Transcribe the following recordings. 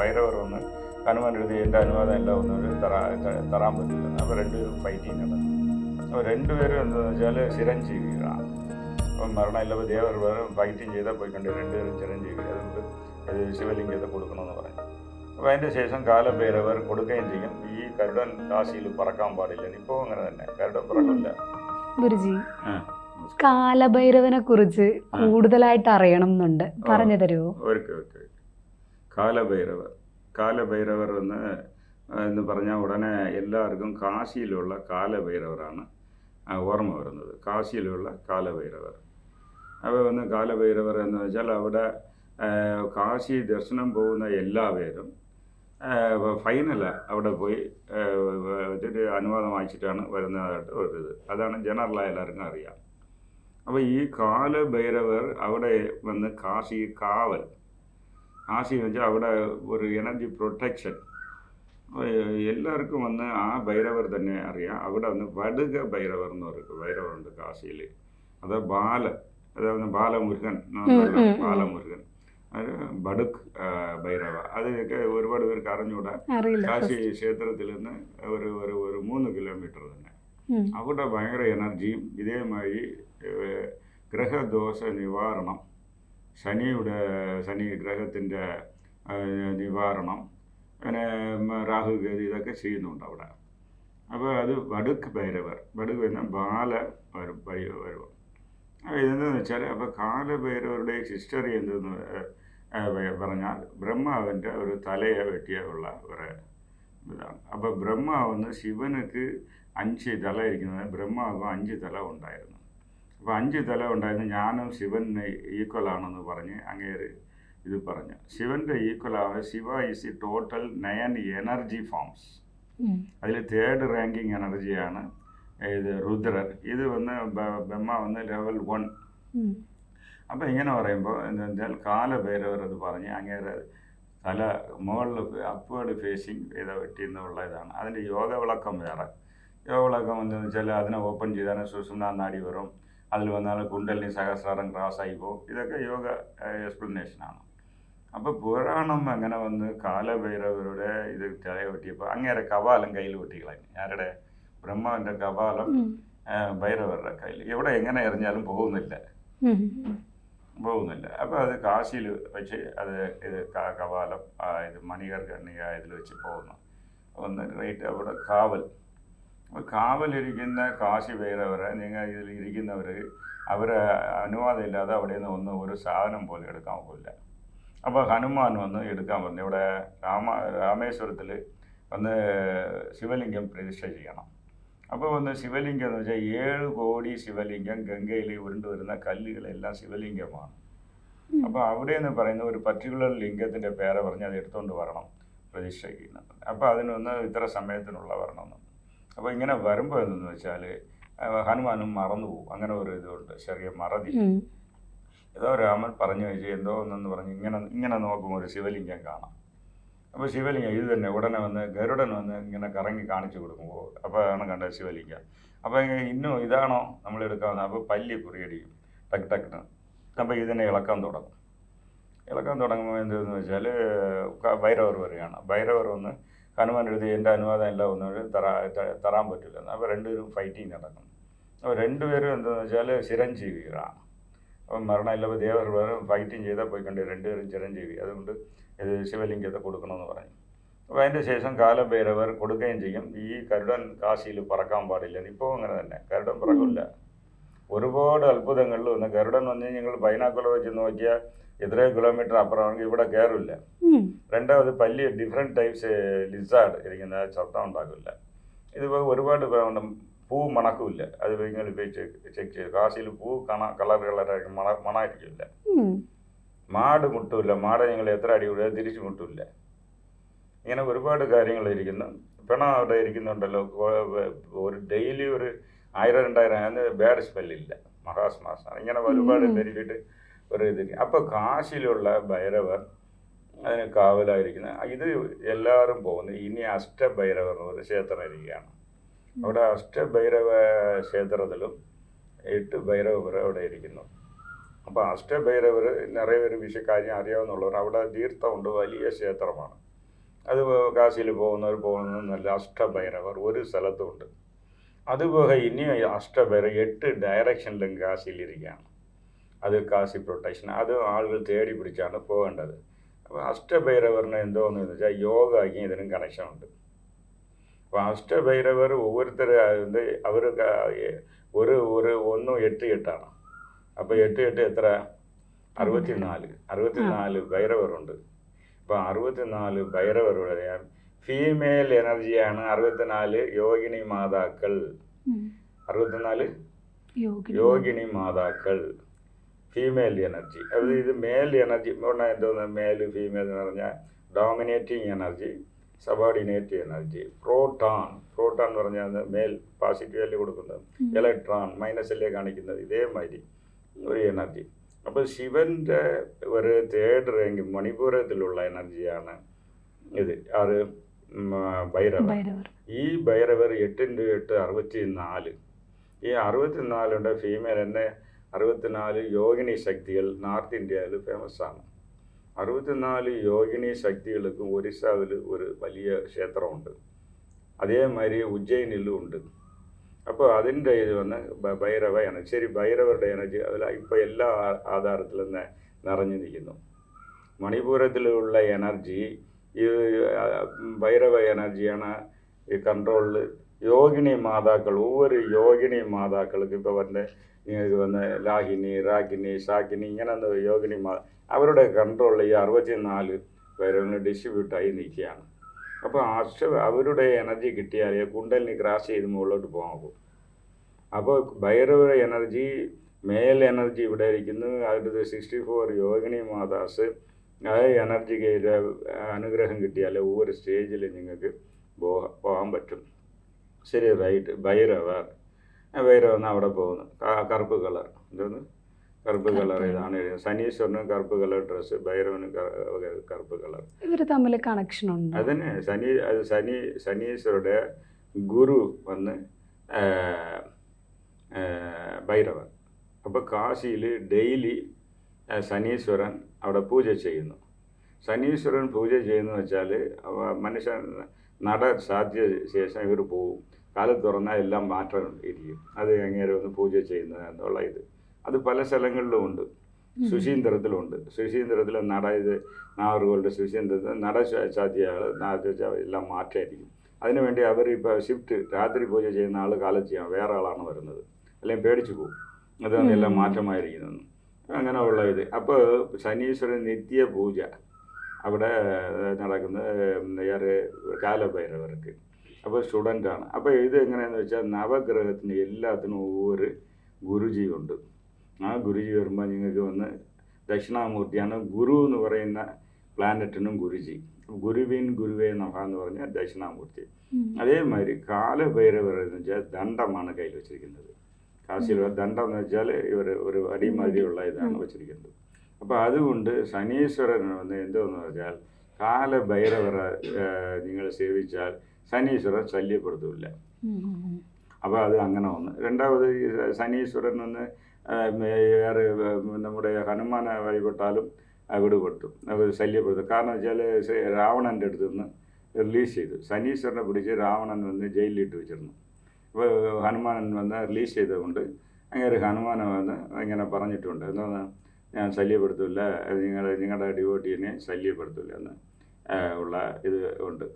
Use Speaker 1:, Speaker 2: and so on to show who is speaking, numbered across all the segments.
Speaker 1: ഭൈരവർ വന്ന് ഹനുമാൻ എഴുതി എന്റെ അനുവാദം എല്ലാം ഒന്നും തറാ തറാൻ തരാൻ പറ്റില്ല അപ്പോൾ രണ്ടുപേരും ഫൈറ്റിങ് ചെയ്യുന്നത് അപ്പോൾ രണ്ടുപേരും എന്താണെന്ന് വെച്ചാൽ ചിരഞ്ജീവികളാണ്. അപ്പം മരണമില്ലപ്പോൾ ദേവർ വേറെ ഫൈറ്റിങ് ചെയ്താൽ പോയി കണ്ട് രണ്ടുപേരും ചിരഞ്ജീവി. അതുകൊണ്ട് അത് ശിവലിംഗത്തെ കൊടുക്കണമെന്ന് പറഞ്ഞു. അപ്പോൾ അതിന്റെ ശേഷം കാലഭൈരവർ കൊടുക്കുകയും ചെയ്യും. ഈ കരുടൻ കാശിയിൽ പറക്കാൻ പാടില്ല. ഇപ്പോൾ അങ്ങനെ തന്നെ. കരുടൻ പറക്കില്ല.
Speaker 2: ഗുരുജി കാലഭൈരവനെ കുറിച്ച് കൂടുതലായിട്ട് അറിയണം എന്നുണ്ട്. പറഞ്ഞു തരുമോ
Speaker 1: ഓക്കെ ഓക്കെ. കാലഭൈരവർ. കാലഭൈരവർ എന്ന് എന്ന് പറഞ്ഞാൽ ഉടനെ എല്ലാവർക്കും കാശിയിലുള്ള കാലഭൈരവറാണ് ഓർമ്മ വരുന്നത്. കാശിയിലുള്ള കാലഭൈരവർ. അപ്പോൾ ഒന്ന് കാലഭൈരവർ എന്ന് വെച്ചാൽ അവിടെ കാശി ദർശനം പോകുന്ന എല്ലാവരും ഫൈനല അവിടെ പോയി ഇതിന്റെ അനുവാദം വായിച്ചിട്ടാണ് വരുന്നതായിട്ട് ഒരു ഇത്. അതാണ് ജനറലായ എല്ലാവർക്കും അറിയാം. അപ്പോൾ ഈ കാലഭൈരവർ അവിടെ വന്ന് കാശി കാവൽ കാശി എന്ന് വെച്ചാൽ അവിടെ ഒരു എനർജി പ്രൊട്ടക്ഷൻ എല്ലാവർക്കും വന്ന് ആ ഭൈരവർ തന്നെ അറിയാം അവിടെ വന്ന് വടുക ഭൈരവർ എന്ന് പറയും ഭൈരവറുണ്ട് കാശിയിൽ അത് ബാല അതായത് ബാലമുരുകൻ എന്നല്ല,
Speaker 2: ഉം, ഉം.
Speaker 1: ബാലമുരുകൻ അത് ബടുക്ക് ആ, ഭൈരവ അതൊക്കെ ഒരുപാട് പേർക്ക് അറിഞ്ഞൂടാ
Speaker 2: അറിയില്ല
Speaker 1: കാശി ക്ഷേത്രത്തിൽ നിന്ന് ഒരു ഒരു ഒരു മൂന്ന് കിലോമീറ്റർ തന്നെ
Speaker 2: ഉം.
Speaker 1: അവിടെ ഭയങ്കര എനർജിയും ഇതേമാതിരി ഏഹ്, ഗ്രഹദോഷ നിവാരണം ശനിയുടെ ശനി ഗ്രഹത്തിന്റെ നിവാരണം പിന്നെ ഉം, രാഹുകേതു ഇതൊക്കെ ചെയ്യുന്നുണ്ട് അവിടെ. അപ്പോൾ അത് വടുക്ക് ഭൈരവർ വടുക്ക് എന്ന ബാല വരും ഭൈ- വരും അപ്പോൾ ഇതെന്താണെന്ന് വെച്ചാൽ അപ്പോൾ കാലഭൈരവരുടെ ഹിസ്റ്ററി എന്തെന്ന് ഏഹ്, ഏഹ്, പറഞ്ഞാൽ ബ്രഹ്മാവിന്റെ ഒരു തലയെ വെട്ടിയ ഉള്ള ഒരു ഇതാണ്. അപ്പോൾ ബ്രഹ്മാവെന്ന് ശിവനുക്ക് അഞ്ച് തല ഇരിക്കുന്നത് ബ്രഹ്മാവും അഞ്ച് തല ഉണ്ടായിരുന്നു. അപ്പോൾ അഞ്ച് തല ഉണ്ടായിരുന്നു. ഞാനും ശിവന് ഈക്വൽ ആണെന്ന് പറഞ്ഞ് അങ്ങേര് ഇത് പറഞ്ഞു. ശിവന്റെ ഈക്വൽ ആണ് Shiva is E total nine energy forms. അതിൽ തേർഡ് റാങ്കിങ് എനർജിയാണ് ഇത് രുദ്രർ ഇത് വന്ന് ബ്രഹ്മ വന്ന് ലെവൽ വൺ അപ്പം ഇങ്ങനെ പറയുമ്പോൾ എന്താ വെച്ചാൽ കാലഭൈരവർ അത് പറഞ്ഞ് അങ്ങേരെ തല മുകളിൽ അപ്വേർഡ് ഫേസിങ് ചെയ്ത വെട്ടി എന്നുള്ള ഇതാണ്. അതിന്റെ യോഗ വിളക്കം വേറെ. യോഗ വിളക്കം എന്താണെന്ന് വെച്ചാൽ അതിനെ ഓപ്പൺ ചെയ്താൽ സുഷുമ്ന നാടി വരും. അതിൽ വന്നാൽ കുണ്ടലിനി സഹസ്രാരം ക്രാസ് ആയി പോകും. ഇതൊക്കെ യോഗ എക്സ്പ്ലനേഷനാണ് അപ്പോൾ പുരാണം അങ്ങനെ വന്ന് കാലഭൈരവരുടെ ഇത് തല വെട്ടിയപ്പോൾ അങ്ങേരെ കപാലം കയ്യിൽ വെട്ടിക്കളഞ്ഞു. ആരുടെ? ബ്രഹ്മാവിന്റെ കപാലം ഭൈരവരുടെ കയ്യിൽ. എവിടെ എങ്ങനെ എറിഞ്ഞാലും പോകുന്നില്ല. പോകുന്നില്ല. അപ്പോൾ അത് കാശിയിൽ വെച്ച് അത് ഇത് കപാലം ഇത് മണികർ കണ്ണിക ഇതിൽ വെച്ച് പോകുന്നു. ഒന്ന് റേറ്റ് അവിടെ കാവൽ അപ്പോൾ കാവലിരിക്കുന്ന കാശി ഭൈരവരെ നിങ്ങൾ ഇതിൽ ഇരിക്കുന്നവർ അവരെ അനുവാദം ഇല്ലാതെ അവിടെ നിന്ന് ഒന്ന് ഒരു സാധനം പോലും എടുക്കാൻ പോകില്ല അപ്പോൾ ഹനുമാൻ വന്ന് എടുക്കാൻ പറഞ്ഞു. ഇവിടെ രാമ രാമേശ്വരത്തിൽ വന്ന് ശിവലിംഗം പ്രതിഷ്ഠ ചെയ്യണം. അപ്പോൾ വന്ന് ശിവലിംഗം എന്ന് വെച്ചാൽ ഏഴ് കോടി ശിവലിംഗം ഗംഗയിൽ ഉരുണ്ടു വരുന്ന കല്ലുകളെല്ലാം ശിവലിംഗമാണ്. അപ്പോൾ അവിടെ എന്ന് പറയുന്ന ഒരു പർട്ടിക്കുലർ ലിംഗത്തിന്റെ പേരെ പറഞ്ഞ് അത് എടുത്തുകൊണ്ട് വരണം പ്രതിഷ്ഠ ചെയ്യുന്നത്. അപ്പോൾ അതിനൊന്ന് ഇത്ര സമയത്തിനുള്ള വരണമെന്ന്. അപ്പോൾ ഇങ്ങനെ വരുമ്പോൾ എന്തെന്ന് വെച്ചാൽ ഹനുമാനും മറന്നു പോകും. അങ്ങനെ ഒരു ഇതുണ്ട് ചെറിയ മറതി. ഏതോ രാമൻ പറഞ്ഞു വെച്ച് എന്തോ ഒന്നെന്ന് പറഞ്ഞ് ഇങ്ങനെ ഇങ്ങനെ നോക്കും ഒരു ശിവലിംഗം കാണാം. അപ്പോൾ ശിവലിംഗം ഇത് തന്നെ ഉടനെ വന്ന് ഗരുഡൻ വന്ന് ഇങ്ങനെ കറങ്ങി കാണിച്ചു കൊടുക്കുമ്പോൾ അപ്പോൾ ആണ് കണ്ടത് ശിവലിംഗം. അപ്പോൾ ഇന്നും ഇതാണോ നമ്മൾ എടുക്കാവുന്നത് അപ്പോൾ പല്ലി കുറിയടിക്കും ടക്ക് ടക്കിന് അപ്പോൾ ഇതിനെ ഇളക്കാൻ തുടങ്ങും. ഇളക്കാൻ തുടങ്ങുമ്പോൾ എന്തെന്ന് വെച്ചാൽ ഭൈരവർ വരികയാണ് ഭൈരവർ വന്ന് ഹനുമാൻ എഴുതി എന്റെ അനുവാദം എല്ലാം ഒന്നും തരാ തരാൻ പറ്റില്ല. അപ്പോൾ രണ്ടുപേരും ഫൈറ്റിങ് നടക്കും. അപ്പോൾ രണ്ടുപേരും എന്താണെന്ന് വെച്ചാൽ ചിരഞ്ജീവികളാണ് അപ്പം മരണമില്ലപ്പോൾ ദേവർ ഫൈറ്റിങ് ചെയ്താൽ പോയിക്കൊണ്ട്? കണ്ട് രണ്ടുപേരും ചിരഞ്ജീവി. അതുകൊണ്ട് ഇത് ശിവലിംഗത്തെ കൊടുക്കണമെന്ന് പറഞ്ഞു. അപ്പോൾ അതിന്റെ ശേഷം കാലഭൈരവർ കൊടുക്കുകയും ചെയ്യും. ഈ കരുടൻ കാശിയിൽ പറക്കാൻ പാടില്ല. ഇപ്പോൾ അങ്ങനെ തന്നെ. കരുടൻ പറക്കില്ല. ഒരുപാട് അത്ഭുതങ്ങളിൽ ഒന്ന് കരുടൻ വന്ന് ഞങ്ങൾ ബൈനാക്കുലർ വെച്ച് നോക്കിയാൽ എത്രയോ കിലോമീറ്റർ അപ്പുറമാണെങ്കിൽ ഇവിടെ കയറില്ല. രണ്ടാമത് പല്ലി ഡിഫറെന്റ് ടൈപ്സ് ലിസാർഡ് ഇരിക്കുന്ന ശബ്ദം ഉണ്ടാക്കില്ല. ഇതിപ്പോൾ ഒരുപാട് പൂ മണക്കില്ല. അത് നിങ്ങൾ പോയി ചെക്ക് ചെയ്ത്. കാശിയിൽ പൂ കണ കളർ കളറായിരിക്കും മണ മണമായിരിക്കില്ല. മാട് മുട്ടില്ല. മാട് നിങ്ങൾ എത്ര അടി വിടുക തിരിച്ചു മുട്ടില്ല. ഇങ്ങനെ ഒരുപാട് കാര്യങ്ങൾ ഇരിക്കുന്നു. പിണ അവിടെ ഇരിക്കുന്നുണ്ടല്ലോ. ഒരു ഡെയിലി ഒരു ആയിരം രണ്ടായിരം അതിന് ബാഡ് സ്മെല്ലില്ല മഹാസ്മാസം ഇങ്ങനെ ഒരുപാട്
Speaker 2: ഉം.
Speaker 1: ഇത് അപ്പോൾ കാശിലുള്ള ഭൈരവർ അതിന് കാവലായിരിക്കുന്ന. ഇത് എല്ലാവരും പോകുന്നത് ഇനി അഷ്ടഭൈരവർ എന്ന് പറയുന്ന ക്ഷേത്രം ഇരിക്കുകയാണ്. അവിടെ അഷ്ടഭൈരവ ക്ഷേത്രത്തിലും എട്ട് ഭൈരവർ അവിടെ ഇരിക്കുന്നു. അപ്പോൾ അഷ്ടഭൈരവർ നിറയെ ഒരു വിഷയ കാര്യം അറിയാവുന്നുള്ളവർ അവിടെ തീർത്ഥമുണ്ട്. വലിയ ക്ഷേത്രമാണ്. അത് കാശിയിൽ പോകുന്നവർ പോകുന്നതെന്നല്ല അഷ്ടഭൈരവർ ഒരു സ്ഥലത്തുണ്ട് അതുപോലെ ഇനി അഷ്ടഭൈരവർ എട്ട് ഡയറക്ഷനിലും കാശിയിലിരിക്കുകയാണ് അത് കാശി പ്രൊട്ടക്ഷൻ അത് ആളുകൾ തേടി പിടിച്ചാണ് പോകേണ്ടത് അപ്പോൾ അഷ്ടഭൈരവറിന് എന്തോന്ന് വെച്ചാൽ യോഗയ്ക്ക് ഇതിനും കണക്ഷൻ ഉണ്ട് അപ്പോൾ അഷ്ടഭൈരവർ ഓരോരുത്തർ അവർ ഒരു ഒരു ഒന്നും എട്ട് എട്ടാണ് അപ്പോൾ എട്ട് എട്ട് എത്ര അറുപത്തിനാല് അറുപത്തിനാല് ഭൈരവറുണ്ട് അപ്പോൾ അറുപത്തിനാല് ഭൈരവരുടെ ഫീമെയിൽ എനർജിയാണ് അറുപത്തിനാല് യോഗിനി മാതാക്കൾ
Speaker 2: ഉം.
Speaker 1: അറുപത്തിനാല്
Speaker 2: യോഗിനി.
Speaker 1: യോഗിനി മാതാക്കൾ ഫീമെയിൽ എനർജി അതായത് ഇത് മെയിൽ എനർജി പറഞ്ഞാൽ എന്തോന്ന്? മെയിൽ ഫീമെയിൽ എന്ന് പറഞ്ഞാൽ dominating energy subordinate energy proton proton എന്ന് പറഞ്ഞാൽ മെയിൽ പോസിറ്റീവല്ലേ കൊടുക്കുന്നത്? ഇലക്ട്രോൺ മൈനസല്ലേ കാണിക്കുന്നത്? ഇതേമാതിരി ഒരു എനർജി അപ്പോൾ ശിവന്റെ ഒരു തേർഡ് റാങ്ക് മണിപൂരത്തിലുള്ള എനർജിയാണ് ഇത്. അത്
Speaker 2: ഭൈരവർ.
Speaker 1: ഈ ഭൈരവർ എട്ടിന്റെ എട്ട് അറുപത്തി നാല് ഈ അറുപത്തിനാലുണ്ട് ഫീമെയിൽ തന്നെ അറുപത്തിനാല് യോഗിനി ശക്തികൾ നോർത്ത് ഇന്ത്യയിൽ ഫേമസ് ആണ് അറുപത്തിനാല് യോഗിനി ശക്തികൾക്കും ഒറീസാവിൽ ഒരു വലിയ ക്ഷേത്രമുണ്ട്. അതേമാതിരി ഉജ്ജയിനിലും ഉണ്ട്. അപ്പോൾ അതിന്റെ ഇത് വന്ന് ഭ- ഭൈരവ എനർജി ശരി ഭൈരവരുടെ എനർജി അതിൽ ഇപ്പോൾ എല്ലാ ആധാരത്തിലും നിറഞ്ഞു നിൽക്കുന്നു. മണിപൂരത്തിലുള്ള എനർജി ഈ ഭൈരവ എനർജിയാണ് ഈ കൺട്രോളിൽ യോഗിണി മാതാക്കൾ ஒவ்வொரு യോഗിണി மாதாക്കൾക്ക് ഇപ്പോൾ വന്നെ നിങ്ങൾക്ക് വന്ന് ലാഹിനി റാഗിനി ഷാക്കിനി ഇങ്ങനെ യോഗിനി മാ അവരുടെ കൺട്രോളിൽ ഈ അറുപത്തിനാല് പേരൊന്ന് ഡിസ്ട്രിബ്യൂട്ടായി നിൽക്കുകയാണ്. അപ്പോൾ ആശ്ര അവരുടെ എനർജി കിട്ടിയാലേ കുണ്ടലിനി ക്രാസ് ചെയ്ത് മുകളിലോട്ട് പോകാവൂ അപ്പോൾ ഭൈരവ എനർജി മേൽ എനർജി ഇവിടെ ഇരിക്കുന്നു. അടുത്ത് സിക്സ്റ്റി ഫോർ യോഗിനി മാതാസ് ആ എനർജി അനുഗ്രഹം കിട്ടിയാൽ ഒവ്വൊരു സ്റ്റേജിൽ നിങ്ങൾക്ക് പോകാൻ പറ്റും. ശരി റൈറ്റ് ഭൈരവർ ഭൈരവെന്ന് അവിടെ പോകുന്നു. കറുപ്പ് കളർ. എന്തോന്ന് കറുപ്പ് കളർ ഇതാണ്. ശനീശ്വരനും കറുപ്പ് കളർ ഡ്രസ്സ് ഭൈരവനും കറുപ്പ് കളർ.
Speaker 2: ഇവർ തമ്മിൽ കണക്ഷൻ ഉണ്ട്?
Speaker 1: അതന്നെ. ശനി അത് ശനി ശനീശ്വരുടെ ഗുരു വന്ന് ഭൈരവൻ. അപ്പോൾ കാശിയിൽ ഡെയിലി ശനീശ്വരൻ അവിടെ പൂജ ചെയ്യുന്നു. ശനീശ്വരൻ പൂജ ചെയ്യുന്നു വെച്ചാൽ മനുഷ്യൻ നട സാധ്യ ശേഷം ഇവർ പോവും. കാലം തുറന്നാൽ എല്ലാം മാറ്റം ഇരിക്കും. അത് എങ്ങനെ ഒന്ന് പൂജ ചെയ്യുന്നത് എന്നുള്ള ഇത്. അത് പല സ്ഥലങ്ങളിലും ഉണ്ട്. സുശീന്ദ്രത്തിലുണ്ട്. സുശീന്ദ്രത്തിൽ നട ഇത് നാവറുകളുടെ സുശീന്ദ്രത്തിൽ നട സാധ്യതകൾ എല്ലാം മാറ്റമായിരിക്കും. അതിനുവേണ്ടി അവർ ഇപ്പോൾ ഷിഫ്റ്റ് രാത്രി പൂജ ചെയ്യുന്ന ആൾ കാലം ചെയ്യാം. വേറെ ആളാണ് വരുന്നത്. അല്ലെങ്കിൽ പേടിച്ചു പോകും അതാണ് എല്ലാം മാറ്റമായിരിക്കുന്നു അങ്ങനെയുള്ള ഇത്. അപ്പോൾ ശനീശ്വരൻ നിത്യ പൂജ. അവിടെ നടക്കുന്ന ഏറെ കാലഭൈരവർക്ക്. അപ്പോൾ സ്റ്റുഡന്റാണ് അപ്പോൾ ഇത് എങ്ങനെയാന്ന് വെച്ചാൽ നവഗ്രഹത്തിന് എല്ലാത്തിനും ഒരു ഗുരുജിയുണ്ട്. ആ ഗുരുജി വരുമ്പോൾ നിങ്ങൾക്ക് വന്ന് ദക്ഷിണാമൂർത്തിയാണ് ഗുരു എന്ന് പറയുന്ന പ്ലാനറ്റിനും ഗുരുജി. ഗുരുവിൻ ഗുരുവേ നമ എന്ന് പറഞ്ഞ ദക്ഷിണാമൂർത്തി. അതേമാതിരി കാലഭൈരവർ എന്ന് വെച്ചാൽ ദണ്ഡമാണ് കയ്യിൽ വെച്ചിരിക്കുന്നത്. കാശിയിൽ ദണ്ഡം എന്ന് വെച്ചാൽ ഇവർ ഒരു അടിമാതിരിയുള്ള ഇതാണ് വെച്ചിരിക്കുന്നത്. അപ്പോൾ അതുകൊണ്ട് ശനീശ്വരൻ വന്ന് എന്തോന്ന് വെച്ചാൽ കാലഭൈരവരെ നിങ്ങൾ സേവിച്ചാൽ ശനീശ്വരൻ ശല്യപ്പെടുത്തില്ല. അപ്പോൾ അത് അങ്ങനെ ഒന്ന് രണ്ടാമത് ശനീശ്വരൻ ഒന്ന് വേറെ നമ്മുടെ ഹനുമാനെ വഴിപെട്ടാലും വിടുപെട്ടു അവർ ശല്യപ്പെടുത്തും. കാരണം വെച്ചാൽ രാവണന്റെ അടുത്ത് നിന്ന് റിലീസ് ചെയ്തു. ശനീശ്വരനെ പിടിച്ച് രാവണൻ വന്ന് ജയിലിലിട്ട് വെച്ചിരുന്നു. അപ്പോൾ ഹനുമാനൻ വന്ന് റിലീസ് ചെയ്തുകൊണ്ട് അങ്ങനെ ഹനുമാനെ വന്ന് ഇങ്ങനെ പറഞ്ഞിട്ടുണ്ട്. എന്താണ്? ഞാൻ ശല്യപ്പെടുത്തില്ല. നിങ്ങൾ നിങ്ങളുടെ ഡിവോട്ടീനെ ശല്യപ്പെടുത്തില്ല എന്ന് ഉള്ള ഇത് ഉണ്ട്.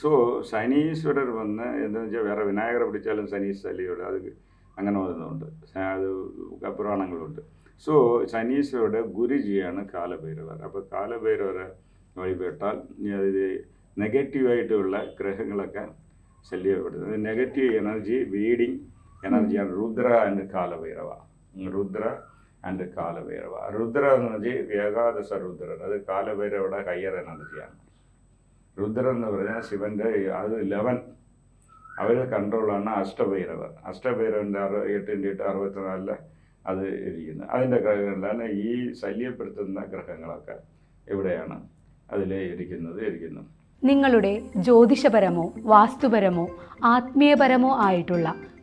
Speaker 1: സോ ശനീശ്വരർ വന്ന് എന്താണെന്ന് വെച്ചാൽ വേറെ വിനായകരെ പിടിച്ചാലും ശനീശ് ശല്യയുടെ അത് അങ്ങനെ ഒന്നുണ്ട് അത് പുരാണങ്ങളുണ്ട് സോ ശനീശ്വരുടെ ഗുരുജിയാണ് കാലഭൈരവർ. അപ്പോൾ കാലഭൈരവരെ വഴിപെട്ടാൽ ഇത് നെഗറ്റീവായിട്ടുള്ള ഗ്രഹങ്ങളൊക്കെ ശല്യപ്പെടുത്തുന്നത് നെഗറ്റീവ് എനർജി വീഡിങ് എനർജിയാണ്. രുദ്ര ആൻഡ് കാലഭൈരവ. രുദ്ര ആൻഡ് കാലഭൈരവ രുദ്ര എന്ന് വെച്ചാൽ ഏകാദശ രുദ്രൻ അത് കാലഭൈരവയുടെ ഹയർ എനർജിയാണ് രുദ്രൻ എന്ന് പറഞ്ഞാൽ ശിവന്റെ അത് ലെവൻ അവർ കൺട്രോളാണ് അഷ്ടഭൈരവർ. അഷ്ടഭൈരവന്റെ അറു എട്ടിന്റെ എട്ട് അറുപത്തിനാലിൽ അത് ഇരിക്കുന്നത് അതിന്റെ ഗ്രഹങ്ങളിലാണ് ഈ ശല്യപ്പെടുത്തുന്ന ഗ്രഹങ്ങളൊക്കെ എവിടെയാണ് അതിൽ ഇരിക്കുന്നത് ഇരിക്കുന്നു.
Speaker 2: നിങ്ങളുടെ ജ്യോതിഷപരമോ വാസ്തുപരമോ ആത്മീയപരമോ ആയിട്ടുള്ള